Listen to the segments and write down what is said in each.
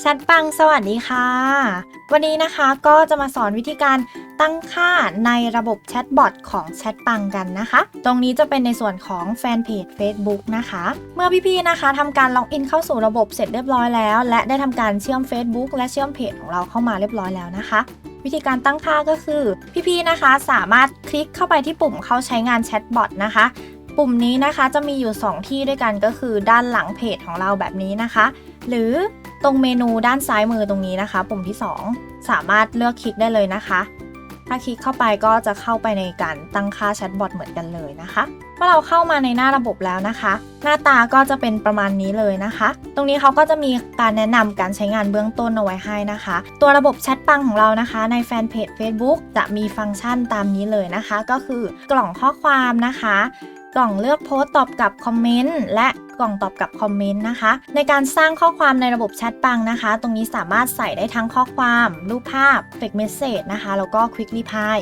แชทปังสวัสดีค่ะ วันนี้นะคะก็จะมาสอนวิธีการตั้งค่าในระบบแชทบอทของแชทปังกันนะคะ ตรงนี้จะเป็นในส่วนของแฟนเพจ Facebook นะคะ เมื่อพี่ๆนะคะทำการล็อกอินเข้าสู่ระบบเสร็จเรียบร้อยแล้ว และได้ทำการเชื่อม Facebook และเชื่อมเพจของเราเข้ามาเรียบร้อยแล้วนะคะ วิธีการตั้งค่าก็คือ พี่ๆนะคะสามารถคลิกเข้าไปที่ปุ่มเข้าใช้งานแชทบอทนะคะปุ่มนี้นะคะจะมีอยู่ 2 ที่ด้วยกันก็คือด้านหลังเพจของเราแบบนี้นะคะ หรือ ตรงเมนูด้านซ้ายมือตรงนี้นะคะ ปุ่มที่ 2 สามารถเลือกคลิกได้เลยนะคะ ถ้าคลิกเข้าไปก็จะเข้าไปในการตั้งค่าแชทบอทเหมือนกันเลยนะคะเมื่อเราเข้ามาในหน้าระบบแล้วนะคะ หน้าตาก็จะเป็นประมาณนี้เลยนะคะ ตรงนี้เขาก็จะมีการแนะนำการใช้งานเบื้องต้นเอาไว้ให้นะคะ ตัวระบบแชทปังของเรานะคะ ในแฟนเพจ Facebook จะมีฟังก์ชันตามนี้เลยนะคะ ก็คือกล่องข้อความนะคะ กล่องเลือกโพสต์ตอบกับคอมเมนต์และกล่องตอบกับคอมเมนต์นะคะ ในการสร้างข้อความในระบบแชทปังนะคะ ตรงนี้สามารถใส่ได้ทั้งข้อความ รูปภาพ Text Message นะคะ แล้วก็ Quick Reply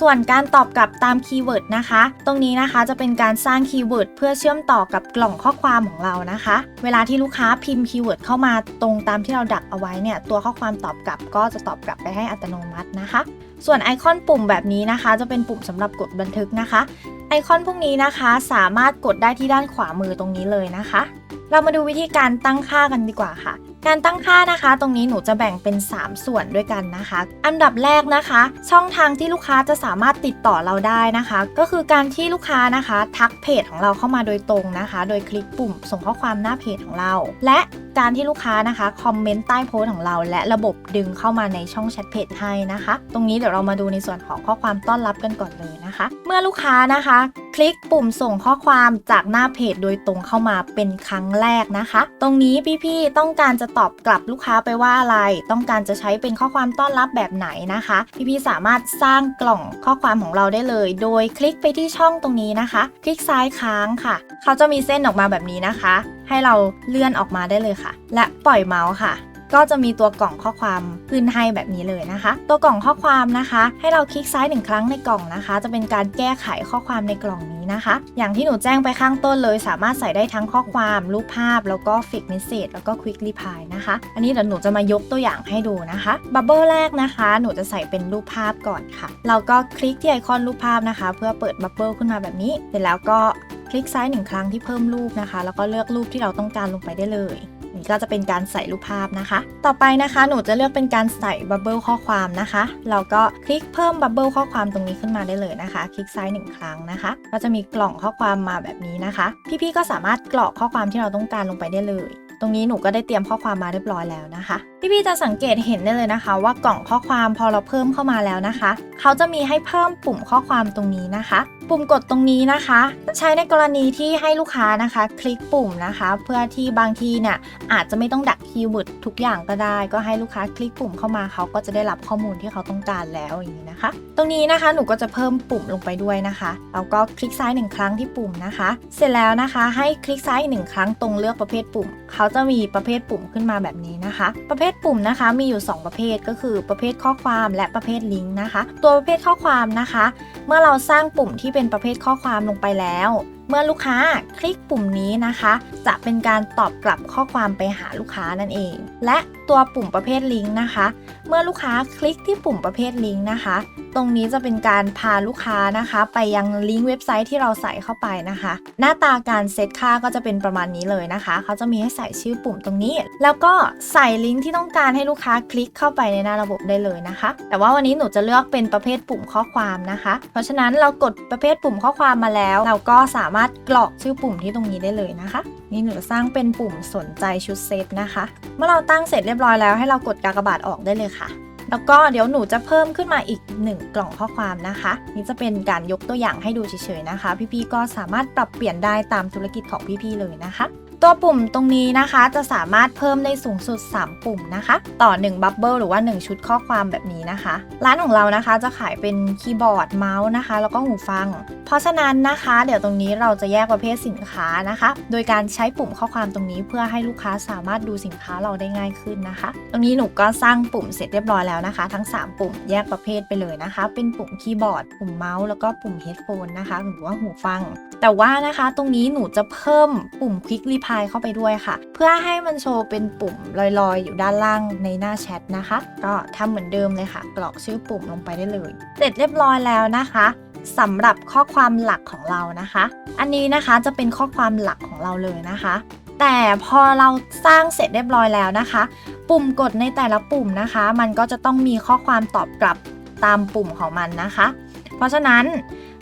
ส่วนการตอบกลับตามคีย์เวิร์ดนะคะ ตรงนี้นะคะจะเป็นการสร้างคีย์เวิร์ดเพื่อเชื่อมต่อกับกล่องข้อความของเรานะคะ เวลาที่ลูกค้าพิมพ์คีย์เวิร์ดเข้ามาตรงตามที่เราดักเอาไว้เนี่ย ตัวข้อความตอบกลับก็จะตอบกลับไปให้อัตโนมัตินะคะ ส่วนไอคอนปุ่มแบบนี้นะคะ จะเป็นปุ่มสำหรับกดบันทึกนะคะ ไอคอนพวกนี้นะคะสามารถกดได้ที่ด้านขวามือตรงนี้เลยนะคะ เรามาดูวิธีการตั้งค่ากันดีกว่าค่ะ การตั้งค่านะคะ ตรงนี้หนูจะแบ่งเป็น 3 ส่วนด้วยกันนะคะ อันดับแรกนะคะ ช่องทางที่ลูกค้าจะสามารถติดต่อเราได้นะคะ ก็คือการที่ลูกค้านะคะ ทักเพจของเราเข้ามาโดยตรงนะคะ โดยคลิกปุ่มส่งข้อความหน้าเพจของเรา และ การที่ลูกค้านะคะคอมเมนต์ใต้โพสต์ของเรา และระบบดึงเข้ามาในช่องแชทเพจให้นะคะ ตรงนี้เดี๋ยวเรามาดูในส่วนของข้อความต้อนรับกันก่อนเลยนะคะ เมื่อลูกค้านะคะ คลิกปุ่มส่งข้อความจากหน้าเพจโดยตรงเข้ามาเป็นครั้งแรกนะคะ ตรงนี้พี่ๆต้องการจะตอบกลับลูกค้าไปว่าอะไร ต้องการจะใช้เป็นข้อความต้อนรับแบบไหนนะคะ พี่ๆสามารถสร้างกล่องข้อความของเราได้เลย โดยคลิกไปที่ช่องตรงนี้นะคะ คลิกซ้ายค้างค่ะ เขาจะมีเส้นออกมาแบบนี้นะคะ ให้เราเลื่อนออกมาได้เลยค่ะ และปล่อยเมาส์ค่ะ ก็จะมีตัวกล่องข้อความขึ้นให้แบบนี้เลยนะคะ ตัวกล่องข้อความนะคะ ให้เราคลิกซ้ายหนึ่งครั้งในกล่องนะคะ จะเป็นการแก้ไขข้อความในกล่องนี้นะคะ อย่างที่หนูแจ้งไปข้างต้นเลย สามารถใส่ได้ทั้งข้อความรูปภาพ แล้วก็ฟิกเมสเซจแล้วก็ควิกรีพายนะคะ อันนี้เดี๋ยวหนูจะมายกตัวอย่างให้ดูนะคะบับเบิลแรกนะคะ หนูจะใส่เป็นรูปภาพก่อนค่ะ เราก็คลิกที่ไอคอนรูปภาพนะคะ เพื่อเปิดบับเบิลขึ้นมาแบบนี้ เสร็จแล้วก็ คลิกซ้ายหนึ่งครั้งที่เพิ่มรูปนะคะ แล้วก็เลือกรูปที่เราต้องการลงไปได้เลยนี่ก็จะเป็นการใส่รูปภาพนะคะ ต่อไปนะคะหนูจะเลือกเป็นการใส่บับเบิลข้อความนะคะ เราก็คลิกเพิ่มบับเบิลข้อความตรงนี้ขึ้นมาได้เลยนะคะ คลิกซ้ายหนึ่งครั้งนะคะ ก็จะมีกล่องข้อความมาแบบนี้นะคะ พี่ๆก็สามารถกรอกข้อความที่เราต้องการลงไปได้เลย ตรงนี้หนูก็ได้เตรียมข้อความมาเรียบร้อยแล้วนะคะพี่ๆจะสังเกตเห็นได้เลยนะคะ ว่ากล่องข้อความพอเราเพิ่มเข้ามาแล้วนะคะ เขาจะมีให้เพิ่มปุ่มข้อความตรงนี้นะคะ ปุ่มกดตรงนี้นะคะ ใช้ในกรณีที่ให้ลูกค้านะคะ คลิกปุ่มนะคะ เพื่อที่บางทีเนี่ยอาจจะไม่ต้องดักคีย์เวิร์ดทุกอย่างก็ได้ ก็ให้ลูกค้าคลิกปุ่มเข้ามาเขาก็จะได้รับข้อมูลที่เขาต้องการแล้วอย่างนี้นะคะ ตรงนี้นะคะหนูก็จะเพิ่มปุ่มลงไปด้วยนะคะแล้วก็คลิกซ้ายหนึ่งครั้งที่ปุ่มนะคะ เสร็จแล้วนะคะ ให้คลิกซ้ายหนึ่งครั้งตรงเลือกประเภทปุ่ม เขาจะมีประเภทปุ่มขึ้นมาแบบนี้นะคะ ประเภทปุ่มนะคะมีอยู่ 2 ประเภทก็คือประเภทข้อความและประเภทลิงก์นะคะ ตัวประเภทข้อความนะคะ เมื่อเราสร้างปุ่มที่เป็นประเภทข้อความลงไปแล้ว เมื่อลูกค้าคลิกปุ่มนี้นะคะ จะเป็นการตอบกลับข้อความไปหาลูกค้านั่นเอง และตัวปุ่มประเภทลิงก์นะคะ เมื่อลูกค้าคลิกที่ปุ่มประเภทลิงก์นะคะ ตรงนี้จะเป็นการพาลูกค้านะคะ ไปยังลิงก์เว็บไซต์ที่เราใส่เข้าไปนะคะ หน้าตาการเซตค่าก็จะเป็นประมาณนี้เลยนะคะ เขาจะมีให้ใส่ชื่อปุ่มตรงนี้ แล้วก็ใส่ลิงก์ที่ต้องการให้ลูกค้าคลิกเข้าไปในหน้าระบบได้เลยนะคะ แต่ว่าวันนี้หนูจะเลือกเป็นประเภทปุ่มข้อความนะคะ เพราะฉะนั้นเรากดประเภทปุ่มข้อความมาแล้ว เราก็สามารถกรอกชื่อปุ่มที่ตรงนี้ได้เลยนะคะ นี่หนูจะสร้างเป็นปุ่มสนใจชุดเซตนะคะ เมื่อเราตั้งเสร็จเรียบร้อยแล้วให้เรากดกากบาทออกได้เลยค่ะ แล้วก็เดี๋ยวหนูจะเพิ่มขึ้นมาอีก 1 กล่องข้อความนะคะ นี่จะเป็นการยกตัวอย่างให้ดูเฉยๆนะคะ พี่ๆก็สามารถปรับเปลี่ยนได้ตามธุรกิจของพี่ๆเลยนะคะ ตัวปุ่มตรงนี้นะคะจะสามารถเพิ่มได้สูงสุด 3 ปุ่มนะคะ ต่อ1บับเบิลหรือว่า 1 ชุดข้อความแบบนี้นะคะ ร้านของเรานะคะจะขายเป็นคีย์บอร์ดเมาส์นะคะ แล้วก็หูฟัง เพราะฉะนั้นนะคะ เดี๋ยวตรงนี้เราจะแยกประเภทสินค้านะคะ โดยการใช้ปุ่มข้อความตรงนี้เพื่อให้ลูกค้าสามารถดูสินค้าเราได้ง่ายขึ้นนะคะ ตรงนี้หนูก็สร้างปุ่มเสร็จเรียบร้อยแล้วนะคะ ทั้ง 3 ปุ่มแยกประเภทไปเลยนะคะ เป็นปุ่มคีย์บอร์ด ปุ่มเมาส์แล้วก็ปุ่มเฮดโฟนนะคะหรือว่าหูฟัง แต่ว่านะคะตรงนี้หนูจะเพิ่มปุ่ม Quick Reply เข้าไปด้วยค่ะ เพื่อให้มันโชว์เป็นปุ่มลอยๆ อยู่ด้านล่างในหน้าแชทนะคะ ก็ทำเหมือนเดิมเลยค่ะ กรอกชื่อปุ่มลงไปได้เลย เสร็จเรียบร้อยแล้วนะคะสำหรับข้อความหลักของเรานะคะ อันนี้นะคะจะเป็นข้อความหลักของเราเลยนะคะ แต่พอเราสร้างเสร็จเรียบร้อยแล้วนะคะ ปุ่มกดในแต่ละปุ่มนะคะ มันก็จะต้องมีข้อความตอบกลับตามปุ่มของมันนะคะ เพราะฉะนั้น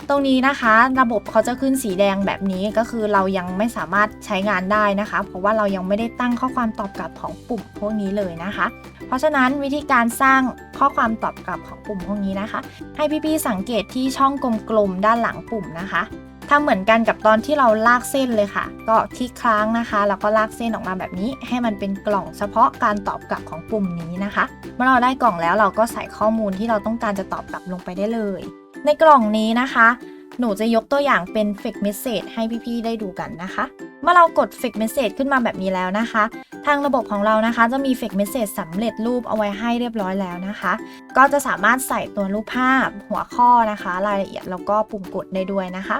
ตรงนี้นะคะ ระบบเขาจะขึ้นสีแดงแบบนี้ก็คือเรายังไม่สามารถใช้งานได้นะคะ เพราะว่าเรายังไม่ได้ตั้งข้อความตอบกลับของปุ่มพวกนี้เลยนะคะ เพราะฉะนั้นวิธีการสร้างข้อความตอบกลับของปุ่มพวกนี้นะคะ ให้พี่ๆสังเกตที่ช่องกลมๆด้านหลังปุ่มนะคะ ทำเหมือนกันกับตอนที่เราลากเส้นเลยค่ะ ก็คลิกค้างนะคะ แล้วก็ลากเส้นออกมาแบบนี้ ให้มันเป็นกล่องเฉพาะการตอบกลับของปุ่มนี้นะคะ เมื่อเราได้กล่องแล้วเราก็ใส่ข้อมูลที่เราต้องการจะตอบกลับลงไปได้เลย ในกล่องนี้นะคะ หนูจะยกตัวอย่างเป็น Fake Message ให้พี่ๆได้ดูกันนะคะ เมื่อเรากด Fake Message ขึ้นมาแบบนี้แล้วนะคะ ทางระบบของเรานะคะ จะมี Fake Message สำเร็จรูปเอาไว้ให้เรียบร้อยแล้วนะคะ ก็จะสามารถใส่ตัวรูปภาพ หัวข้อนะคะ รายละเอียดแล้วก็ปุ่มกดได้ด้วยนะคะ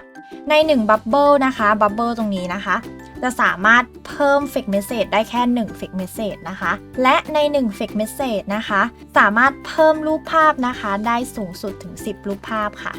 ใน1 Bubble นะคะ Bubble ตรงนี้นะคะ จะสามารถเพิ่ม Fake Message ได้แค่1 Fake Message นะคะ และใน1 Fake Message นะคะ สามารถเพิ่มรูปภาพนะคะ ได้สูงสุดถึง 10 รูปภาพค่ะ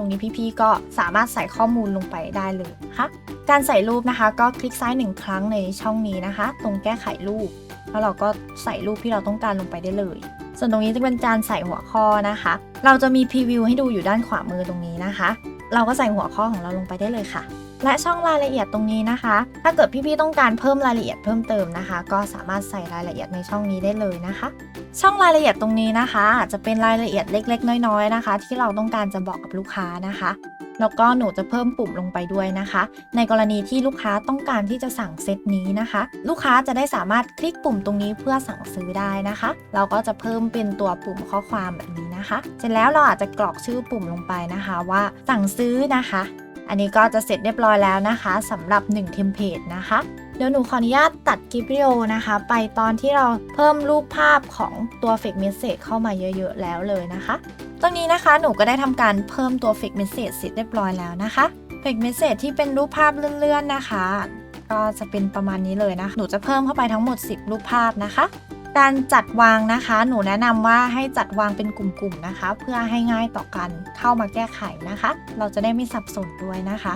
รงนี้พี่ๆก็สามารถใส่ข้อมูลลงไปได้เลยนะคะการใส่รูปนะคะ ก็คลิกซ้ายหนึ่งครั้งในช่องนี้นะคะ ตรงแก้ไขรูป แล้วเราก็ใส่รูปที่เราต้องการลงไปได้เลย ส่วนตรงนี้จะเป็นการใส่หัวข้อนะคะ เราจะมีพรีวิวให้ดูอยู่ด้านขวามือตรงนี้นะคะ เราก็ใส่หัวข้อของเราลงไปได้เลยค่ะ และช่องรายละเอียดตรงนี้นะคะ ถ้าเกิดพี่ๆต้องการเพิ่มรายละเอียดเพิ่มเติมนะคะ ก็สามารถใส่รายละเอียดในช่องนี้ได้เลยนะคะ ช่องรายละเอียดตรงนี้นะคะ อาจจะเป็นรายละเอียดเล็ก ๆ น้อยๆนะคะ ที่เราต้องการจะบอกกับลูกค้านะคะแล้วก็หนูจะเพิ่มปุ่มลงไปด้วยนะคะ ในกรณีที่ลูกค้าต้องการที่จะสั่งเซตนี้นะคะ ลูกค้าจะได้สามารถคลิกปุ่มตรงนี้เพื่อสั่งซื้อได้นะคะ เราก็จะเพิ่มเป็นตัวปุ่มข้อความแบบนี้นะคะ เสร็จแล้วเราอาจจะกรอกชื่อปุ่มลงไปนะคะ ว่าสั่งซื้อนะคะ อันนี้ก็จะเสร็จเรียบร้อยแล้วนะคะสำหรับ1เทมเพลตนะคะ เดี๋ยวหนูขออนุญาตตัดคลิปวิดีโอนะคะ ไปตอนที่เราเพิ่มรูปภาพของตัว Fake Message เข้ามาเยอะๆแล้วเลยนะคะ ตรงนี้นะคะหนูก็ได้ทำการเพิ่มตัว Fake Message เสร็จเรียบร้อยแล้วนะคะ Fake Message ที่เป็นรูปภาพเลื่อนๆนะคะ ก็จะเป็นประมาณนี้เลยนะ หนูจะเพิ่มเข้าไปทั้งหมด 10 รูปภาพนะคะ การจัดวางนะคะ หนูแนะนำว่าให้จัดวางเป็นกลุ่มๆนะคะ เพื่อให้ง่ายต่อการเข้ามาแก้ไขนะคะ เราจะได้ไม่สับสนด้วยนะคะ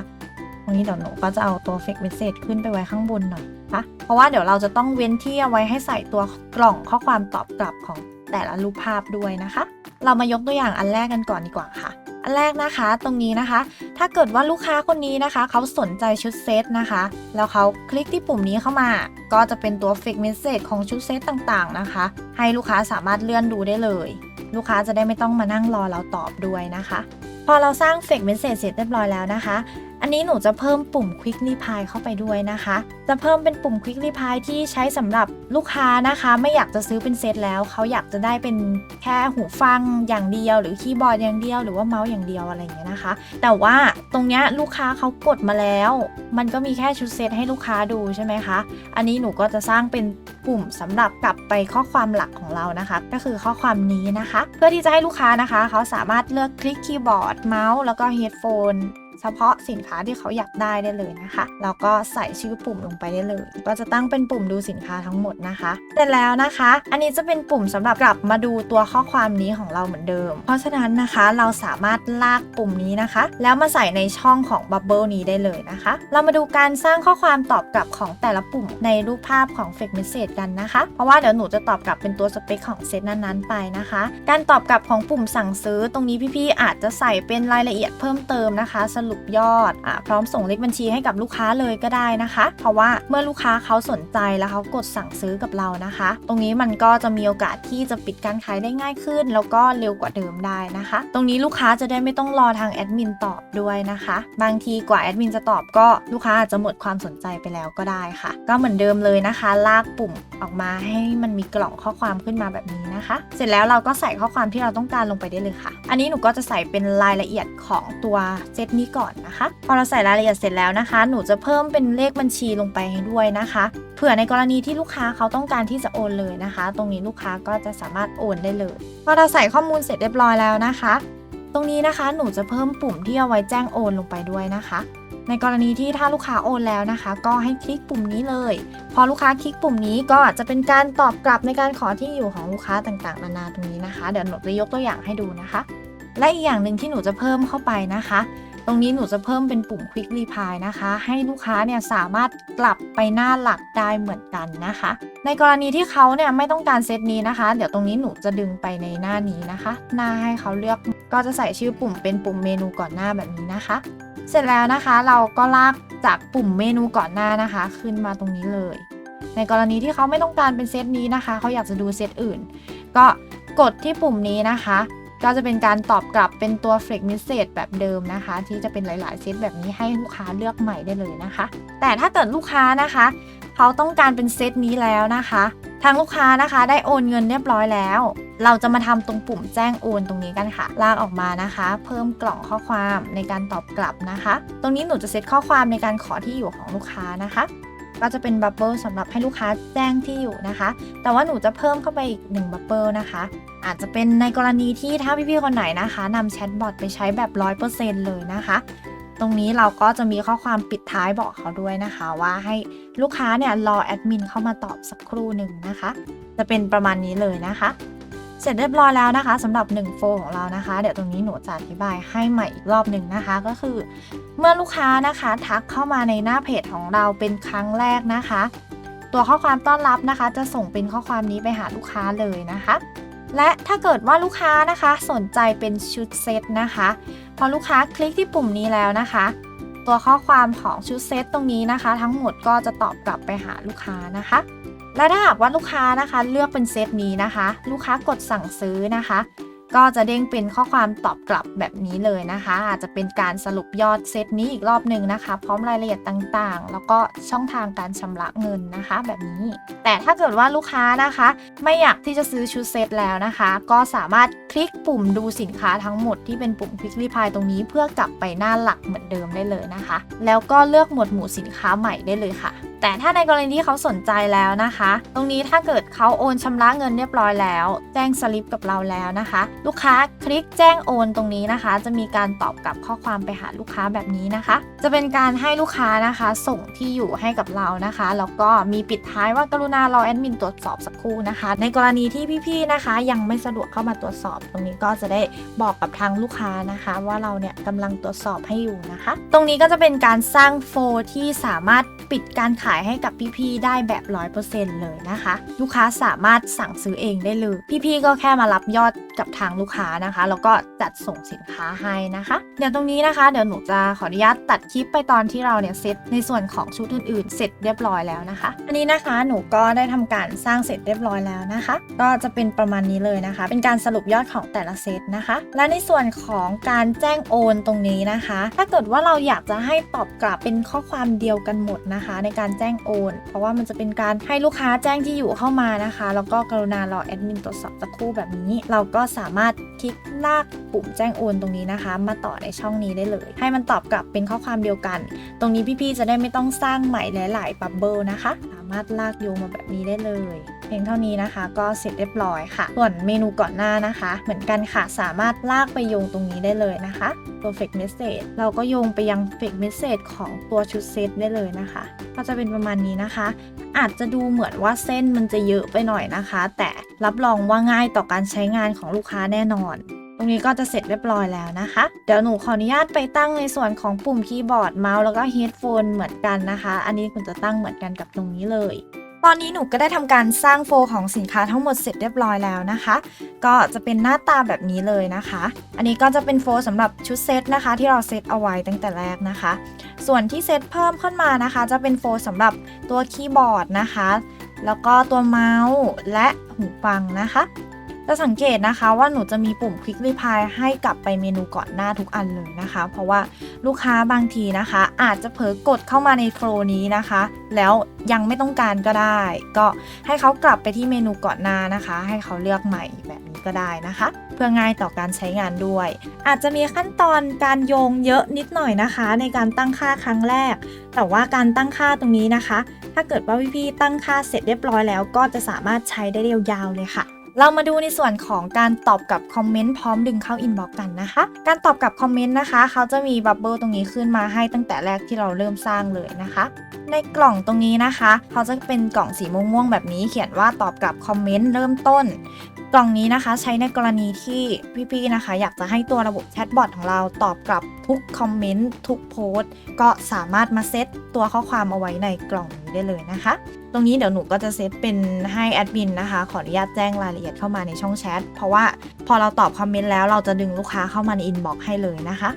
ตรงนี้เดี๋ยวหนูก็จะเอาตัว fake message ขึ้นไปไว้ข้างบนหน่อยนะคะเพราะว่าเดี๋ยวเราจะต้องเว้นที่เอาไว้ให้ใส่ตัวกล่องข้อความตอบกลับของแต่ละรูปภาพด้วยนะคะ เรามายกตัวอย่างอันแรกกันก่อนดีกว่าค่ะ อันแรกนะคะตรงนี้นะคะ ถ้าเกิดว่าลูกค้าคนนี้นะคะ เขาสนใจชุดเซตนะคะ แล้วเขาคลิกที่ปุ่มนี้เข้ามา ก็จะเป็นตัว fake message ของชุดเซตต่างๆนะคะ ให้ลูกค้าสามารถเลื่อนดูได้เลย ลูกค้าจะได้ไม่ต้องมานั่งรอเราตอบด้วยนะคะ พอเราสร้าง fake message เสร็จเรียบร้อยแล้วนะคะ อันนี้หนูจะเพิ่มปุ่ม Quick Reply เข้าไปด้วยนะคะ จะเพิ่มเป็นปุ่ม Quick Reply ที่ใช้สำหรับลูกค้านะคะ ไม่อยากจะซื้อเป็นเซตแล้ว เขาอยากจะได้เป็นแค่หูฟังอย่างเดียว หรือคีย์บอร์ดอย่างเดียว หรือว่าเมาส์อย่างเดียวอะไรอย่างเงี้ยนะคะ แต่ว่าตรงเนี้ยลูกค้าเขากดมาแล้ว มันก็มีแค่ชุดเซตให้ลูกค้าดูใช่ไหมคะ อันนี้หนูก็จะสร้างเป็นปุ่มสำหรับกลับไปข้อความหลักของเรานะคะ ก็คือข้อความนี้นะคะ เพื่อที่จะให้ลูกค้านะคะ เขาสามารถเลือกคลิกคีย์บอร์ดเมาส์แล้วก็เฮดโฟน เฉพาะสินค้าที่เขาอยากได้ได้เลยนะคะแล้วก็ใส่ชื่อปุ่มลงไปได้เลย ก็จะตั้งเป็นปุ่มดูสินค้าทั้งหมดนะคะเสร็จแล้วนะคะ อันนี้จะเป็นปุ่มสำหรับกลับมาดูตัวข้อความนี้ของเราเหมือนเดิม เพราะฉะนั้นนะคะเราสามารถลากปุ่มนี้นะคะ แล้วมาใส่ในช่องของบับเบิลนี้ได้เลยนะคะ เรามาดูการสร้างข้อความตอบกลับของแต่ละปุ่มในรูปภาพของ Fake Message กันนะคะ เพราะว่าเดี๋ยวหนูจะตอบกลับเป็นตัวสเปคของเซตนั้นๆไปนะคะ การตอบกลับของปุ่มสั่งซื้อตรงนี้พี่ๆอาจจะใส่เป็นรายละเอียดเพิ่มเติมนะคะ สรุปยอดอะพร้อมส่งเลขบัญชีให้กับลูกค้าเลยก็ได้นะคะ เพราะว่าเมื่อลูกค้าเขาสนใจแล้วเขากดสั่งซื้อกับเรานะคะ ตรงนี้มันก็จะมีโอกาสที่จะปิดการขายได้ง่ายขึ้น แล้วก็เร็วกว่าเดิมได้นะคะ ตรงนี้ลูกค้าจะได้ไม่ต้องรอทางแอดมินตอบด้วยนะคะ บางทีกว่าแอดมินจะตอบก็ลูกค้าอาจจะหมดความสนใจไปแล้วก็ได้ค่ะ ก็เหมือนเดิมเลยนะคะ ลากปุ่มออกมาให้มันมีกล่องข้อความขึ้นมาแบบนี้นะคะ เสร็จแล้วเราก็ใส่ข้อความที่เราต้องการลงไปได้เลยค่ะ อันนี้หนูก็จะใส่เป็นรายละเอียดของตัวเซตนี้ก่อนนะคะ พอเราใส่รายละเอียดเสร็จแล้วนะคะ หนูจะเพิ่มเป็นเลขบัญชีลงไปให้ด้วยนะคะ เผื่อในกรณีที่ลูกค้าเขาต้องการที่จะโอนเลยนะคะ ตรงนี้ลูกค้าก็จะสามารถโอนได้เลย พอเราใส่ข้อมูลเสร็จเรียบร้อยแล้วนะคะ ตรงนี้นะคะหนูจะเพิ่มปุ่มที่เอาไว้แจ้งโอนลงไปด้วยนะคะในกรณีที่ถ้าลูกค้าโอนแล้วนะคะ ก็ให้คลิกปุ่มนี้เลย พอลูกค้าคลิกปุ่มนี้ก็จะเป็นการตอบกลับในการขอที่อยู่ของลูกค้าต่างๆ นานาตรงนี้นะคะ เดี๋ยวหนูจะยกตัวอย่างให้ดูนะคะ และอีกอย่างหนึ่งที่หนูจะเพิ่มเข้าไปนะคะ ตรงนี้หนูจะเพิ่มเป็นปุ่ม Quick Reply นะคะ ให้ลูกค้าเนี่ยสามารถกลับไปหน้าหลักได้เหมือนกันนะคะ ในกรณีที่เขาเนี่ยไม่ต้องการเซตนี้นะคะ เดี๋ยวตรงนี้หนูจะดึงไปในหน้านี้นะคะ หน้าให้เขาเลือกก็จะใส่ชื่อปุ่มเป็นปุ่มเมนูก่อนหน้าแบบนี้นะคะ เสร็จแล้วนะคะเราก็ลากจากปุ่มเมนูก่อนหน้านะคะ ขึ้นมาตรงนี้เลย ในกรณีที่เขาไม่ต้องการเป็นเซตนี้นะคะ เขาอยากจะดูเซตอื่น ก็กดที่ปุ่มนี้นะคะ ก็จะเป็นการตอบกลับเป็นตัว Flex Message แบบเดิมนะคะ ที่จะเป็นหลาย ๆ เซตแบบนี้ให้ลูกค้าเลือกใหม่ได้เลยนะคะ แต่ถ้าเกิดลูกค้านะคะ เขาต้องการเป็นเซตนี้แล้วนะคะ ทางลูกค้านะคะได้โอนเงินเรียบร้อยแล้ว เราจะมาทำตรงปุ่มแจ้งโอนตรงนี้กันค่ะ ลากออกมานะคะ เพิ่มกล่องข้อความในการตอบกลับนะคะ ตรงนี้หนูจะเซตข้อความในการขอที่อยู่ของลูกค้านะคะ ก็จะเป็นบับเบิลสำหรับให้ลูกค้าแจ้งที่อยู่นะคะ แต่ว่าหนูจะเพิ่มเข้าไปอีก1บับเบิลนะคะ อาจจะเป็นในกรณีที่ถ้าพี่ๆคนไหนนะคะนำแชทบอทไปใช้แบบ 100%เลยนะคะ ตรงนี้เราก็จะมีข้อความปิดท้ายบอกเขาด้วยนะคะ ว่าให้ลูกค้าเนี่ยรอแอดมินเข้ามาตอบสักครู่หนึ่งนะคะ จะเป็นประมาณนี้เลยนะคะ เสร็จเรียบร้อยแล้วนะคะสำหรับ1โฟของเรานะคะ เดี๋ยวตรงนี้หนูจะอธิบายให้ใหม่อีกรอบหนึ่งนะคะ ก็คือ เมื่อลูกค้านะคะทักเข้ามาในหน้าเพจของเราเป็นครั้งแรกนะคะ ตัวข้อความต้อนรับนะคะ จะส่งเป็นข้อความนี้ไปหาลูกค้าเลยนะคะ และถ้าเกิดว่าลูกค้านะคะสนใจเป็นชุดเซตนะคะ พอลูกค้าคลิกที่ปุ่มนี้แล้วนะคะ ตัวข้อความของชุดเซตตรงนี้นะคะ ทั้งหมดก็จะตอบกลับไปหาลูกค้านะคะ และถ้าหากว่าลูกค้านะคะเลือกเป็นเซตนี้นะคะ ลูกค้ากดสั่งซื้อนะคะ ก็จะเด้งเป็นข้อความตอบกลับแบบนี้เลยนะคะ อาจจะเป็นการสรุปยอดเซตนี้อีกรอบหนึ่งนะคะ พร้อมรายละเอียดต่างๆ แล้วก็ช่องทางการชำระเงินนะคะ แบบนี้ แต่ถ้าเกิดว่าลูกค้านะคะ ไม่อยากที่จะซื้อชุดเซตแล้วนะคะ ก็สามารถคลิกปุ่มดูสินค้าทั้งหมดที่เป็นปุ่ม Quick Reply ตรงนี้เพื่อกลับไปหน้าหลักเหมือนเดิมได้เลยนะคะ แล้วก็เลือกหมวดหมู่สินค้าใหม่ได้เลยค่ะ แต่ถ้าในกรณีที่เขาสนใจแล้วนะคะ ตรงนี้ถ้าเกิดเขาโอนชำระเงินเรียบร้อยแล้ว แจ้งสลิปกับเราแล้วนะคะลูกค้าคลิกแจ้งโอนตรงนี้นะคะ จะมีการตอบกลับข้อความไปหาลูกค้าแบบนี้นะคะ จะเป็นการให้ลูกค้านะคะ ส่งที่อยู่ให้กับเรานะคะ แล้วก็มีปิดท้ายว่ากรุณารอแอดมินตรวจสอบสักครู่นะคะ ในกรณีที่พี่ๆนะคะ ยังไม่สะดวกเข้ามาตรวจสอบ ตรงนี้ก็จะได้บอกกับทางลูกค้านะคะ ว่าเราเนี่ยกำลังตรวจสอบให้อยู่นะคะ ตรงนี้ก็จะเป็นการสร้างโฟลที่สามารถ ปิดการขายให้กับพี่ๆได้แบบ 100%เลยนะคะ ลูกค้าสามารถสั่งซื้อเองได้เลย พี่ๆก็แค่มารับยอดกับทางลูกค้านะคะ แล้วก็จัดส่งสินค้าให้นะคะ เดี๋ยวตรงนี้นะคะเดี๋ยวหนูจะขออนุญาตตัดคลิปไปตอนที่เราเนี่ยเซตในส่วนของชุดอื่นๆ เสร็จเรียบร้อยแล้วนะคะ อันนี้นะคะหนูก็ได้ทำการสร้างเสร็จเรียบร้อยแล้วนะคะ ก็จะเป็นประมาณนี้เลยนะคะ เป็นการสรุปยอดของแต่ละเซตนะคะ และในส่วนของการแจ้งโอนตรงนี้นะคะ ถ้าเกิดว่าเราอยากจะให้ตอบกลับเป็นข้อความเดียวกันหมดนะคะในการแจ้งโอน เพราะว่ามันจะเป็นการให้ลูกค้าแจ้งที่อยู่เข้ามานะคะ แล้วก็กรุณารอแอดมินตรวจสอบสักครู่แบบนี้ เราก็สามารถคลิกลากปุ่มแจ้งโอนตรงนี้นะคะ มาต่อในช่องนี้ได้เลย ให้มันตอบกลับเป็นข้อความเดียวกัน ตรงนี้พี่ๆจะได้ไม่ต้องสร้างใหม่หลายๆบับเบิลนะคะ สามารถลากโยงมาแบบนี้ได้เลย เพียงเท่านี้นะคะ ก็เสร็จเรียบร้อยค่ะ ส่วนเมนูก่อนหน้านะคะ เหมือนกันค่ะสามารถลากไปโยงตรงนี้ได้เลยนะคะตัว fake message เราก็โยงไปยัง fake message ของตัวชุดเซตได้เลยนะคะ ก็จะเป็นประมาณนี้นะคะ อาจจะดูเหมือนว่าเส้นมันจะเยอะไปหน่อยนะคะ แต่รับรองว่าง่ายต่อการใช้งานของลูกค้าแน่นอนตรงนี้ก็จะเสร็จเรียบร้อยแล้วนะคะ เดี๋ยวหนูขออนุญาตไปตั้งในส่วนของปุ่มคีย์บอร์ดเมาส์แล้วก็เฮดโฟนเหมือนกันนะคะ อันนี้คุณจะตั้งเหมือนกันกับตรงนี้เลย ตอนนี้หนูก็ได้ทำการสร้างโฟลของสินค้าทั้งหมดเสร็จเรียบร้อยแล้วนะคะ ก็จะเป็นหน้าตาแบบนี้เลยนะคะ อันนี้ก็จะเป็นโฟลสำหรับชุดเซตนะคะ ที่เราเซตเอาไว้ตั้งแต่แรกนะคะ ส่วนที่เซตเพิ่มขึ้นมานะคะ จะเป็นโฟลสำหรับตัวคีย์บอร์ดนะคะ แล้วก็ตัวเมาส์และหูฟังนะคะ จะสังเกตนะคะว่าหนูจะมีปุ่ม Quick Reply ให้กลับไปเมนูก่อนหน้าทุกอันเลยนะคะ เพราะว่าลูกค้าบางทีนะคะ อาจจะเผลอกดเข้ามาในโฟลนี้นะคะ แล้วยังไม่ต้องการก็ได้ ก็ให้เขากลับไปที่เมนูก่อนหน้านะคะ ให้เขาเลือกใหม่แบบนี้ก็ได้นะคะ เพื่อง่ายต่อการใช้งานด้วย อาจจะมีขั้นตอนการโยงเยอะนิดหน่อยนะคะ ในการตั้งค่าครั้งแรก แต่ว่าการตั้งค่าตรงนี้นะคะ ถ้าเกิดว่าพี่ๆตั้งค่าเสร็จเรียบร้อยแล้ว ก็จะสามารถใช้ได้ยาวๆเลยค่ะ เรามาดูในส่วนของการตอบกับคอมเมนต์พร้อมดึงเข้าอินบ็อกกันนะคะ การตอบกับคอมเมนต์นะคะ เขาจะมีบับเบิลตรงนี้ขึ้นมาให้ตั้งแต่แรกที่เราเริ่มสร้างเลยนะคะ ในกล่องตรงนี้นะคะ เขาจะเป็นกล่องสีม่วงๆแบบนี้เขียนว่าตอบกับคอมเมนต์เริ่มต้น กล่องนี้นะคะ ใช้ในกรณีที่พี่ๆนะคะ อยากจะให้ตัวระบบแชทบอทของเราตอบกลับทุกคอมเมนต์ทุกโพสต์ก็สามารถมาเซตตัวข้อความเอาไว้ในกล่องนี้ได้เลยนะคะ ตรงนี้เดี๋ยวหนูก็จะเซตเป็นให้แอดมินนะคะ ขออนุญาตแจ้งรายละเอียดเข้ามาในช่องแชท เพราะว่าพอเราตอบคอมเมนต์แล้วเราจะดึงลูกค้าเข้ามาในอินบ็อกซ์ให้เลยนะคะ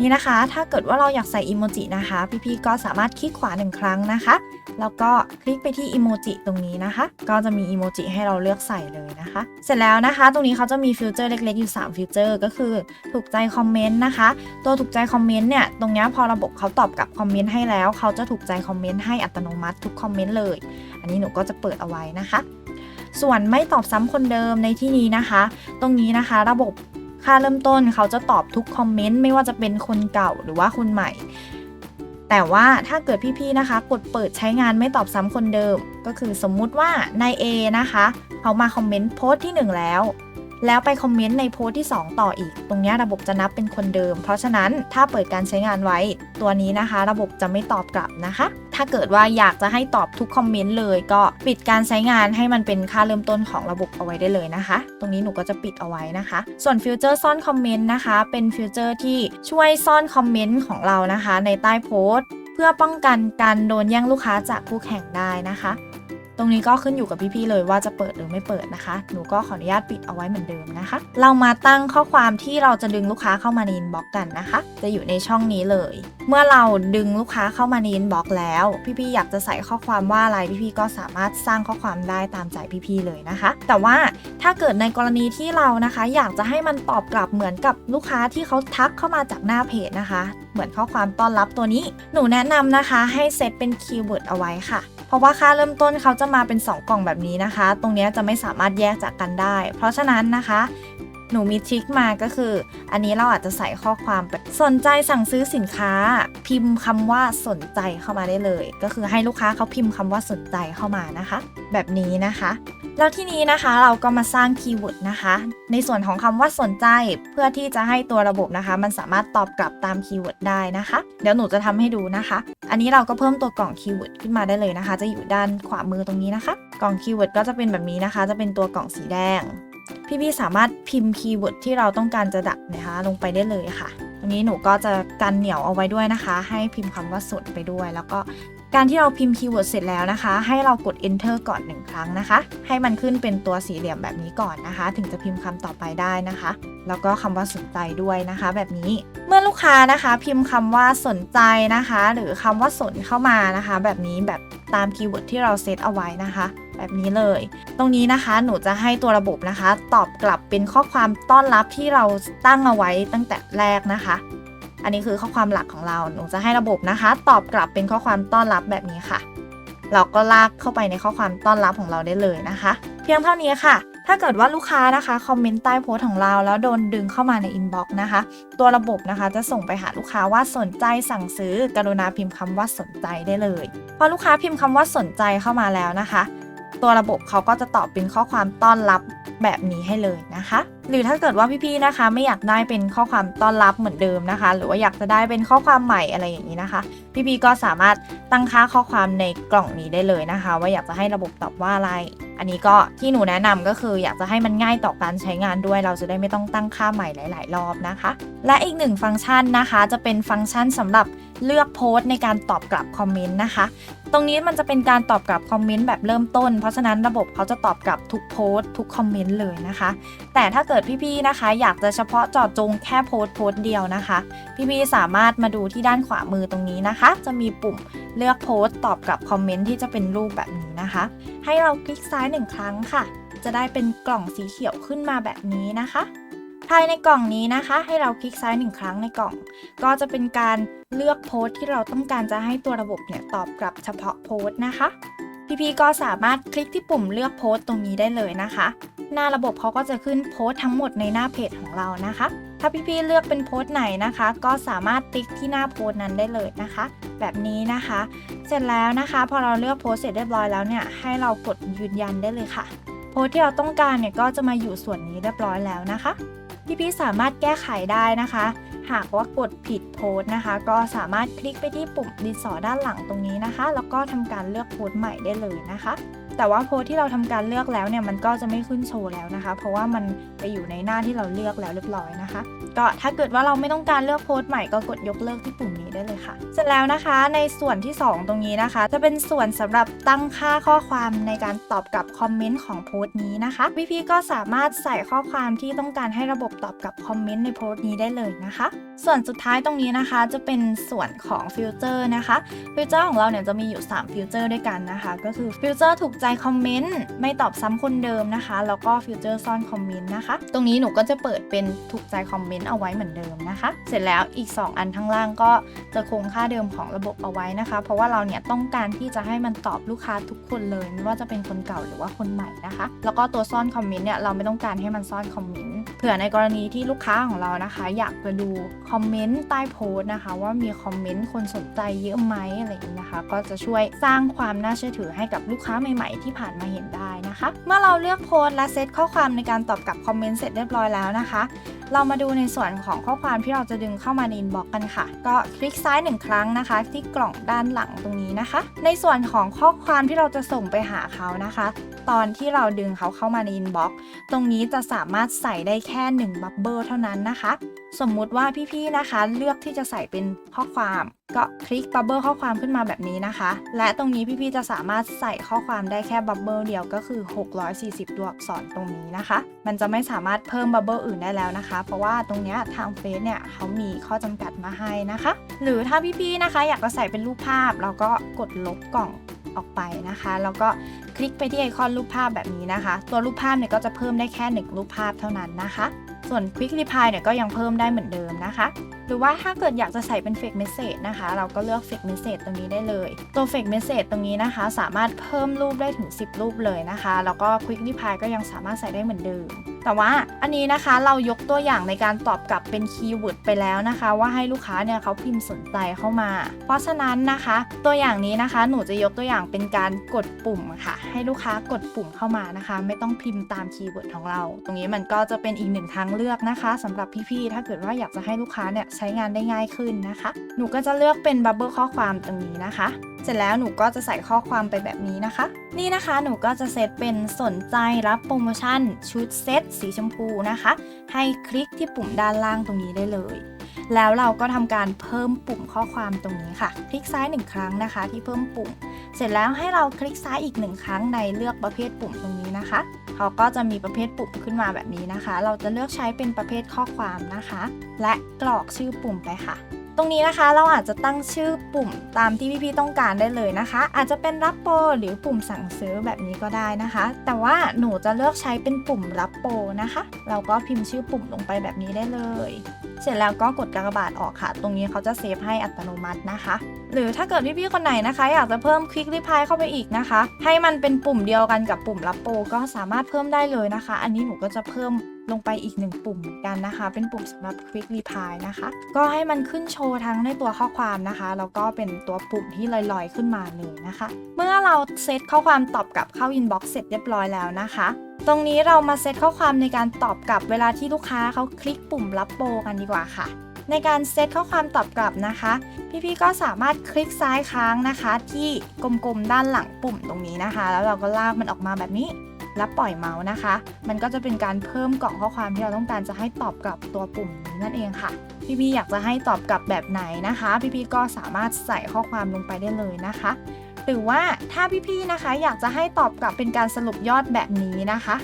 นี่นะคะ ถ้าเกิดว่าเราอยากใส่อิโมจินะคะ พี่ๆก็สามารถคลิกขวาหนึ่งครั้งนะคะ แล้วก็คลิกไปที่อิโมจิตรงนี้นะคะ ก็จะมีอิโมจิให้เราเลือกใส่เลยนะคะ เสร็จแล้วนะคะ ตรงนี้เขาจะมีฟิลเจอร์เล็กๆ อยู่ 3 ฟิลเจอร์ ก็คือถูกใจคอมเมนต์นะคะ ตัวถูกใจคอมเมนต์เนี่ย ตรงนี้พอระบบเขาตอบกลับคอมเมนต์ให้แล้ว เขาจะถูกใจคอมเมนต์ให้อัตโนมัติทุกคอมเมนต์เลย อันนี้หนูก็จะเปิดเอาไว้นะคะส่วนไม่ตอบซ้ำคนเดิมในที่นี้นะคะ ตรงนี้นะคะ ระบบ ค่าเริ่มต้นเขาจะตอบทุกคอมเมนต์ไม่ว่าจะเป็นคนเก่าหรือว่าคนใหม่ แต่ว่าถ้าเกิดพี่ๆนะคะ กดเปิดใช้งานไม่ตอบซ้ำคนเดิม ก็คือสมมุติว่านาย A นะคะเขามาคอมเมนต์โพสต์ที่ 1 แล้วแล้วไปคอมเมนต์ในโพสต์ที่ 2 ต่ออีก ตรงนี้ระบบจะนับเป็นคนเดิม เพราะฉะนั้นถ้าเปิดการใช้งานไว้ ตัวนี้นะคะ ระบบจะไม่ตอบกลับนะคะ ถ้าเกิดว่าอยากจะให้ตอบทุกคอมเมนต์เลย ก็ปิดการใช้งานให้มันเป็นค่าเริ่มต้นของระบบเอาไว้ได้เลยนะคะ ตรงนี้หนูก็จะปิดเอาไว้นะคะ ส่วนฟิวเจอร์ซ่อนคอมเมนต์นะคะ เป็นฟิวเจอร์ที่ช่วยซ่อนคอมเมนต์ของเรานะคะ ในใต้โพสต์ เพื่อป้องกันการโดนแย่งลูกค้าจากคู่แข่งได้นะคะ รงนี้ก็ขึ้นอยู่กับพี่ๆเลยว่าจะเปิดหรือไม่เปิดนะคะ หนูก็ขออนุญาตปิดเอาไว้เหมือนเดิมนะคะ เรามาตั้งข้อความที่เราจะดึงลูกค้าเข้ามาในอินบ็อกกันนะคะ จะอยู่ในช่องนี้เลย เมื่อเราดึงลูกค้าเข้ามาในอินบ็อกแล้ว พี่ๆอยากจะใส่ข้อความว่าอะไรพี่ๆก็สามารถสร้างข้อความได้ตามใจพี่ๆเลยนะคะ แต่ว่าถ้าเกิดในกรณีที่เรานะคะ อยากจะให้มันตอบกลับเหมือนกับลูกค้าที่เขาทักเข้ามาจากหน้าเพจนะคะ เหมือนข้อความต้อนรับตัวนี้ หนูแนะนำนะคะให้เซตเป็นคีย์เวิร์ดเอาไว้ค่ะ ราะว่าค่าเริ่มต้นเขาจะมาเป็น 2 กล่องแบบนี้นะคะ ตรงนี้จะไม่สามารถแยกจากกันได้ เพราะฉะนั้นนะคะ หนูมีทริคมาก็คือ อันนี้เราอาจจะใส่ข้อความไปสนใจสั่งซื้อสินค้า พิมพ์คำว่าสนใจเข้ามาได้เลย ก็คือให้ลูกค้าเขาพิมพ์คำว่าสนใจเข้ามานะคะ แบบนี้นะคะ แล้วที่นี้นะคะเราก็มาสร้างคีย์เวิร์ดนะคะ ในส่วนของคำว่าสนใจเพื่อที่จะให้ตัวระบบนะคะ มันสามารถตอบกลับตามคีย์เวิร์ดได้นะคะ เดี๋ยวหนูจะทำให้ดูนะคะ อันนี้เราก็เพิ่มตัวกล่องคีย์เวิร์ดขึ้นมาได้เลยนะคะ จะอยู่ด้านขวามือตรงนี้นะคะ กล่องคีย์เวิร์ดก็จะเป็นแบบนี้นะคะ จะเป็นตัวกล่องสีแดง พี่ๆสามารถพิมพ์คีย์เวิร์ดที่เราต้องการจะดักนะคะลงไปได้เลยค่ะตรงนี้หนูก็จะกันเหนียวเอาไว้ด้วยนะคะ ให้พิมพ์คำว่าสดไปด้วย แล้วก็การที่เราพิมพ์คีย์เวิร์ดเสร็จแล้วนะคะ ให้เรากด enter ก่อนหนึ่งครั้งนะคะ ให้มันขึ้นเป็นตัวสี่เหลี่ยมแบบนี้ก่อนนะคะ ถึงจะพิมพ์คำต่อไปได้นะคะ แล้วก็คำว่าสนใจด้วยนะคะ แบบนี้เมื่อลูกค้านะคะ พิมพ์คำว่าสนใจนะคะ หรือคำว่าสนเข้ามานะคะ แบบนี้แบบตามคีย์เวิร์ดที่เราเซตเอาไว้นะคะ แบบนี้เลย ตรงนี้นะคะหนูจะให้ตัวระบบนะคะ ตอบกลับเป็นข้อความต้อนรับที่เราตั้งเอาไว้ตั้งแต่แรกนะคะ อันนี้คือข้อความหลักของเราหนูจะให้ระบบนะคะ ตอบกลับเป็นข้อความต้อนรับแบบนี้ค่ะ เราก็ลากเข้าไปในข้อความต้อนรับของเราได้เลยนะคะ เพียงเท่านี้ค่ะถ้าเกิดว่าลูกค้านะคะคอมเมนต์ใต้โพสต์ของเรา แล้วโดนดึงเข้ามาในอินบ็อกซ์นะคะ ตัวระบบนะคะจะส่งไปหาลูกค้าว่าสนใจสั่งซื้อกรุณาพิมพ์คำว่าสนใจได้เลย พอลูกค้าพิมพ์คำว่าสนใจเข้ามาแล้วนะคะ ตัวระบบเขาก็จะตอบเป็นข้อความต้อนรับแบบนี้ให้เลยนะคะหรือถ้าเกิดว่าพี่ๆนะคะ ไม่อยากได้เป็นข้อความต้อนรับเหมือนเดิมนะคะ หรือว่าอยากจะได้เป็นข้อความใหม่อะไรอย่างนี้นะคะ พี่ๆก็สามารถตั้งค่าข้อความในกล่องนี้ได้เลยนะคะ ว่าอยากจะให้ระบบตอบว่าอะไร อันนี้ก็ที่หนูแนะนำก็คืออยากจะให้มันง่ายต่อการใช้งานด้วย เราจะได้ไม่ต้องตั้งค่าใหม่หลาย ๆ รอบนะคะ และอีกหนึ่งฟังก์ชันนะคะ จะเป็นฟังก์ชันสำหรับเลือกโพสต์ในการตอบกลับคอมเมนต์นะคะ ตรงนี้มันจะเป็นการตอบกลับคอมเมนต์แบบเริ่มต้น เพราะฉะนั้นระบบเขาจะตอบกลับทุกโพสต์ทุกคอมเมนต์เลยนะคะ แต่ถ้าเกิดพี่ๆนะคะ อยากจะเฉพาะเจาะจงแค่โพสต์โพสต์เดียวนะคะ พี่ๆสามารถมาดูที่ด้านขวามือตรงนี้นะคะ จะมีปุ่มเลือกโพสต์ตอบกลับคอมเมนต์ที่จะเป็นรูปแบบนี้นะคะ ให้เราคลิกซ้ายหนึ่งครั้งค่ะ จะได้เป็นกล่องสีเขียวขึ้นมาแบบนี้นะคะภายในกล่องนี้นะคะ ให้เราคลิกซ้ายหนึ่งครั้งในกล่อง ก็จะเป็นการเลือกโพสต์ที่เราต้องการจะให้ตัวระบบเนี่ยตอบกลับเฉพาะโพสต์นะคะ พี่ๆก็สามารถคลิกที่ปุ่มเลือกโพสต์ตรงนี้ได้เลยนะคะ หน้าระบบเขาก็จะขึ้นโพสต์ทั้งหมดในหน้าเพจของเรานะคะ ถ้าพี่ๆเลือกเป็นโพสต์ไหนนะคะ ก็สามารถติ๊กที่หน้าโพสต์นั้นได้เลยนะคะ แบบนี้นะคะ เสร็จแล้วนะคะ พอเราเลือกโพสต์เสร็จเรียบร้อยแล้วเนี่ยให้เรากดยืนยันได้เลยค่ะ โพสต์ที่เราต้องการเนี่ยก็จะมาอยู่ส่วนนี้เรียบร้อยแล้วนะคะพี่ๆสามารถแก้ไขได้นะคะ หากว่ากดผิดโพสต์นะคะ ก็สามารถคลิกไปที่ปุ่มดินสอด้านหลังตรงนี้นะคะ แล้วก็ทำการเลือกโพสต์ใหม่ได้เลยนะคะ แต่ว่าโพสต์ที่เราทำการเลือกแล้วเนี่ยมันก็จะไม่ขึ้นโชว์แล้วนะคะ เพราะว่ามันไปอยู่ในหน้าที่เราเลือกแล้วเรียบร้อยนะคะ ก็ถ้าเกิดว่าเราไม่ต้องการเลือกโพสต์ใหม่ก็กดยกเลิกที่ปุ่มนี้ได้เลย ค่ะ เสร็จแล้วนะคะในส่วนที่ 2 ตรงนี้นะคะ จะเป็นส่วนสำหรับตั้งค่าข้อความในการตอบกลับคอมเมนต์ของโพสต์นี้นะคะพี่ๆก็สามารถใส่ข้อความที่ต้องการให้ระบบตอบกลับคอมเมนต์ในโพสต์นี้ได้เลยนะคะ ส่วนสุดท้ายตรงนี้นะคะ จะเป็นส่วนของฟิลเตอร์นะคะฟิลเตอร์ของเราเนี่ยจะมีอยู่ 3 ฟิลเตอร์ด้วยกันนะคะ ก็คือฟิลเตอร์ถูกใจคอมเมนต์ไม่ตอบซ้ำคนเดิมนะคะ แล้วก็ฟิลเตอร์ซ่อนคอมเมนต์นะคะ ตรงนี้หนูก็จะเปิดเป็นถูกใจคอมเมนต์เอาไว้เหมือนเดิมนะคะ เสร็จแล้วอีก 2 อันข้างล่างก็จะคงค่าเดิมของระบบเอาไว้นะคะ เพราะว่าเราเนี่ยต้องการที่จะให้มันตอบลูกค้าทุกคนเลยไม่ว่าจะเป็นคนเก่าหรือว่าคนใหม่นะคะ แล้วก็ตัวซ่อนคอมเมนต์เนี่ยเราไม่ต้องการให้มันซ่อนคอมเมนต์เผื่อในกรณีที่ลูกค้าของเรานะคะ อยากไปดูคอมเมนต์ใต้โพสต์นะคะ ว่ามีคอมเมนต์คนสนใจเยอะไหมอะไรอย่างนี้นะคะ ก็จะช่วยสร้างความน่าเชื่อถือให้กับลูกค้าใหม่ ๆ ที่ผ่านมาเห็นได้นะคะ เมื่อเราเลือกโพสต์และเซตข้อความในการตอบกลับคอมเมนต์เสร็จเรียบร้อยแล้วนะคะเรามาดูในส่วนของข้อความที่เราจะดึงเข้ามาในอินบ็อกกันค่ะ ก็คลิกซ้ายหนึ่งครั้งนะคะ ที่กล่องด้านหลังตรงนี้นะคะ ในส่วนของข้อความที่เราจะส่งไปหาเขานะคะ ตอนที่เราดึงเขาเข้ามาในอินบ็อกซ์ตรงนี้จะสามารถใส่ได้แค่1บับเบิลเท่านั้นนะคะ สมมุติว่าพี่ๆนะคะ เลือกที่จะใส่เป็นข้อความก็คลิกบับเบิลข้อความขึ้นมาแบบนี้นะคะ และตรงนี้พี่ๆจะสามารถใส่ข้อความได้แค่บับเบิลเดียวก็คือ 640 ตัวอักษรตรงนี้นะคะ มันจะไม่สามารถเพิ่มบับเบิลอื่นได้แล้วนะคะ เพราะว่าตรงนี้ทางเฟซเนี่ยเขามีข้อจำกัดมาให้นะคะ หรือถ้าพี่ๆนะคะ อยากจะใส่เป็นรูปภาพเราก็กดลบกล่องออกไปนะคะ แล้วก็คลิกไปที่ไอคอนรูปภาพแบบนี้นะคะ ตัวรูปภาพเนี่ยก็จะเพิ่มได้แค่หนึ่งรูปภาพเท่านั้นนะคะ ส่วน Quick Reply เนี่ยก็ยังเพิ่มได้เหมือนเดิมนะคะ หรือว่าถ้าเกิดอยากจะใส่เป็น Fake Message นะคะ เราก็เลือก Fake Message ตรงนี้ได้เลย ตัว Fake Message ตรงนี้นะคะ สามารถเพิ่มรูปได้ถึง 10 รูปเลยนะคะ แล้วก็ Quick Reply ก็ยังสามารถใส่ได้เหมือนเดิม แต่ว่าอันนี้นะคะเรายกตัวอย่างในการตอบกลับเป็นคีย์เวิร์ดไปแล้วนะคะ ว่าให้ลูกค้าเนี่ยเขาพิมพ์สนใจเข้ามา เพราะฉะนั้นนะคะ ตัวอย่างนี้นะคะหนูจะยกตัวอย่างเป็นการกดปุ่มค่ะ ให้ลูกค้ากดปุ่มเข้ามานะคะ ไม่ต้องพิมพ์ตามคีย์เวิร์ดของเรา ตรงนี้มันก็จะเป็นอีกหนึ่งทางเลือกนะคะสำหรับพี่ๆถ้าเกิดว่าอยากจะให้ลูกค้าเนี่ยใช้งานได้ง่ายขึ้นนะคะ หนูก็จะเลือกเป็นบับเบิลข้อความตรงนี้นะคะ เสร็จแล้วหนูก็จะใส่ข้อความไปแบบนี้นะคะ นี่นะคะหนูก็จะเซตเป็นสนใจรับโปรโมชั่น ชุดเซตสีชมพูนะคะ ให้คลิกที่ปุ่มด้านล่างตรงนี้ได้เลย แล้วเราก็ทำการเพิ่มปุ่มข้อความตรงนี้ค่ะ คลิกซ้ายหนึ่งครั้งนะคะ ที่เพิ่มปุ่ม เสร็จแล้วให้เราคลิกซ้ายอีกหนึ่งครั้งในเลือกประเภทปุ่มตรงนี้นะคะเขาก็จะมีประเภทปุ่มขึ้นมาแบบนี้นะคะ เราจะเลือกใช้เป็นประเภทข้อความนะคะ และกรอกชื่อปุ่มไปค่ะ ตรงนี้นะคะเราอาจจะตั้งชื่อปุ่มตามที่พี่ๆต้องการได้เลยนะคะ อาจจะเป็นรับโปรหรือปุ่มสั่งซื้อแบบนี้ก็ได้นะคะ แต่ว่าหนูจะเลือกใช้เป็นปุ่มรับโปรนะคะ เราก็พิมพ์ชื่อปุ่มลงไปแบบนี้ได้เลย เสร็จแล้วก็กดกากบาทออกค่ะ ตรงนี้เขาจะเซฟให้อัตโนมัตินะคะ หรือถ้าเกิดพี่ๆคนไหนนะคะ อยากจะเพิ่มคลิกรีพายเข้าไปอีกนะคะ ให้มันเป็นปุ่มเดียวกันกับปุ่มรับโปรก็สามารถเพิ่มได้เลยนะคะ อันนี้หนูก็จะเพิ่มลงไปอีกหนึ่งปุ่มเหมือนกันนะคะ เป็นปุ่มสำหรับ Quick Reply นะคะ ก็ให้มันขึ้นโชว์ทั้งในตัวข้อความนะคะ แล้วก็เป็นตัวปุ่มที่ลอยๆขึ้นมาเลยนะคะ เมื่อเราเซตข้อความตอบกลับเข้า Inbox เสร็จเรียบร้อยแล้วนะคะ ตรงนี้เรามาเซตข้อความในการตอบกลับเวลาที่ลูกค้าเขาคลิกปุ่มรับโปรกันดีกว่าค่ะในการเซตข้อความตอบกลับนะคะ พี่ๆก็สามารถคลิกซ้ายค้างนะคะ ที่กลมๆด้านหลังปุ่มตรงนี้นะคะ แล้วเราก็ลากมันออกมาแบบนี้ และปล่อยเมาส์นะคะ มันก็จะเป็นการเพิ่มกล่องข้อความที่เราต้องการจะให้ตอบกลับตัวปุ่มนี้นั่นเองค่ะพี่ๆอยากจะให้ตอบกลับแบบไหนนะคะ พี่ๆก็สามารถใส่ข้อความลงไปได้เลยนะคะ หรือว่าถ้าพี่ๆนะคะ อยากจะให้ตอบกลับเป็นการสรุปยอดแบบนี้นะคะ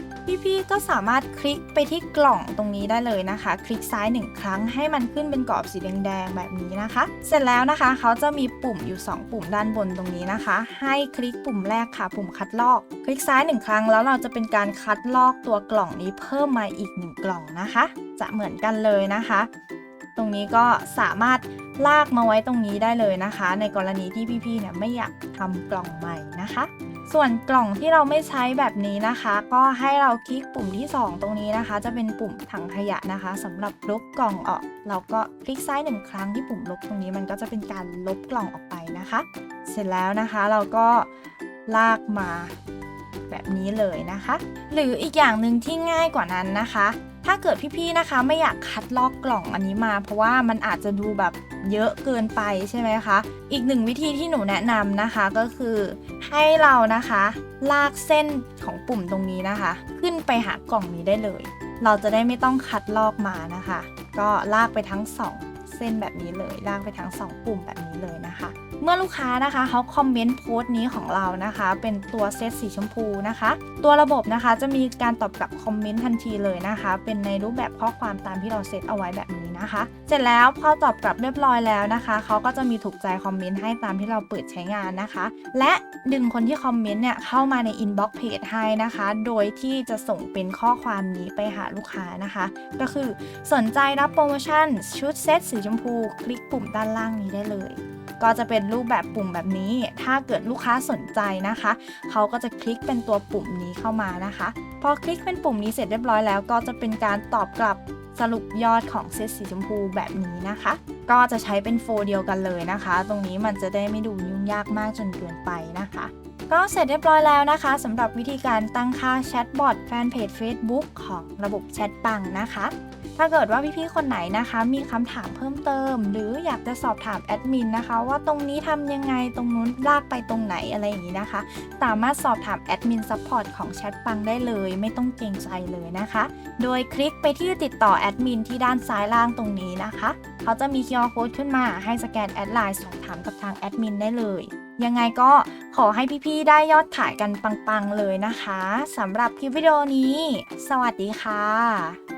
พี่ๆก็สามารถคลิกไปที่กล่องตรงนี้ได้เลยนะคะ คลิกซ้ายหนึ่งครั้งให้มันขึ้นเป็นกรอบสีแดงๆแบบนี้นะคะ เสร็จแล้วนะคะเขาจะมีปุ่มอยู่ 2 ปุ่มด้านบนตรงนี้นะคะ ให้คลิกปุ่มแรกค่ะ ปุ่มคัดลอก คลิกซ้ายหนึ่งครั้งแล้วเราจะเป็นการคัดลอกตัวกล่องนี้เพิ่มมาอีกหนึ่งกล่องนะคะ จะเหมือนกันเลยนะคะ ตรงนี้ก็สามารถลากมาไว้ตรงนี้ได้เลยนะคะ ในกรณีที่พี่ๆเนี่ยไม่อยากทำกล่องใหม่นะคะ ส่วนกล่องที่เราไม่ใช้แบบนี้นะคะ ก็ให้เราคลิกปุ่มที่ 2 ตรงนี้นะคะ จะเป็นปุ่มถังขยะนะคะสำหรับลบกล่องออก เราก็คลิกซ้ายหนึ่งครั้งที่ปุ่มลบตรงนี้มันก็จะเป็นการลบกล่องออกไปนะคะ เสร็จแล้วนะคะเราก็ลากมาแบบนี้เลยนะคะ หรืออีกอย่างหนึ่งที่ง่ายกว่านั้นนะคะ ถ้าเกิดพี่ๆนะคะไม่อยากคัดลอกกล่องอันนี้มา เพราะว่ามันอาจจะดูแบบเยอะเกินไปใช่ไหมคะ อีกหนึ่งวิธีที่หนูแนะนำนะคะก็คือให้เรานะคะ ลากเส้นของปุ่มตรงนี้นะคะ ขึ้นไปหากล่องนี้ได้เลย เราจะได้ไม่ต้องคัดลอกมานะคะ ก็ลากไปทั้งสองเส้นแบบนี้เลย ลากไปทั้งสองปุ่มแบบนี้เลยนะคะ เมื่อลูกค้านะคะเขาคอมเมนต์โพสต์นี้ของเรานะคะ เป็นตัวเซตสีชมพูนะคะ ตัวระบบนะคะจะมีการตอบกลับคอมเมนต์ทันทีเลยนะคะ เป็นในรูปแบบข้อความตามที่เราเซตเอาไว้แบบนี้นะคะ เสร็จแล้วพอตอบกลับเรียบร้อยแล้วนะคะเขาก็จะมีถูกใจคอมเมนต์ให้ตามที่เราเปิดใช้งานนะคะ และดึงคนที่คอมเมนต์เนี่ยเข้ามาในอินบ็อกซ์เพจให้นะคะ โดยที่จะส่งเป็นข้อความนี้ไปหาลูกค้านะคะ ก็คือสนใจรับโปรโมชั่นชุดเซตสีชมพู คลิกปุ่มด้านล่างนี้ได้เลย ก็จะเป็นรูปแบบปุ่มแบบนี้ ถ้าเกิดลูกค้าสนใจนะคะ เขาก็จะคลิกเป็นตัวปุ่มนี้เข้ามานะคะ พอคลิกเป็นปุ่มนี้เสร็จเรียบร้อยแล้ว ก็จะเป็นการตอบกลับสรุปยอดของเซตสีชมพูแบบนี้นะคะ ก็จะใช้เป็นโฟลเดียวกันเลยนะคะ ตรงนี้มันจะได้ไม่ดูยุ่งยากมากจนเกินไปนะคะก็เสร็จเรียบร้อยแล้วนะคะสำหรับวิธีการตั้งค่าแชทบอทแฟนเพจ Facebook ของระบบแชทปังนะคะ ถ้าเกิดว่าพี่ๆคนไหนนะคะ มีคำถามเพิ่มเติม หรืออยากจะสอบถามแอดมินนะคะ ว่าตรงนี้ทำยังไงตรงนู้นลากไปตรงไหนอะไรอย่างนี้นะคะ สามารถสอบถามแอดมินซัพพอร์ตของแชทปังได้เลย ไม่ต้องเกรงใจเลยนะคะ โดยคลิกไปที่ติดต่อแอดมินที่ด้านซ้ายล่างตรงนี้นะคะ เขาจะมี QR code ขึ้นมาให้สแกนแอดไลน์สอบถามกับทางแอดมินได้เลยยังไงก็ขอให้พี่ๆ ได้ยอดขายกันปังๆ เลยนะคะสำหรับคลิปวิดีโอนี้ สวัสดีค่ะ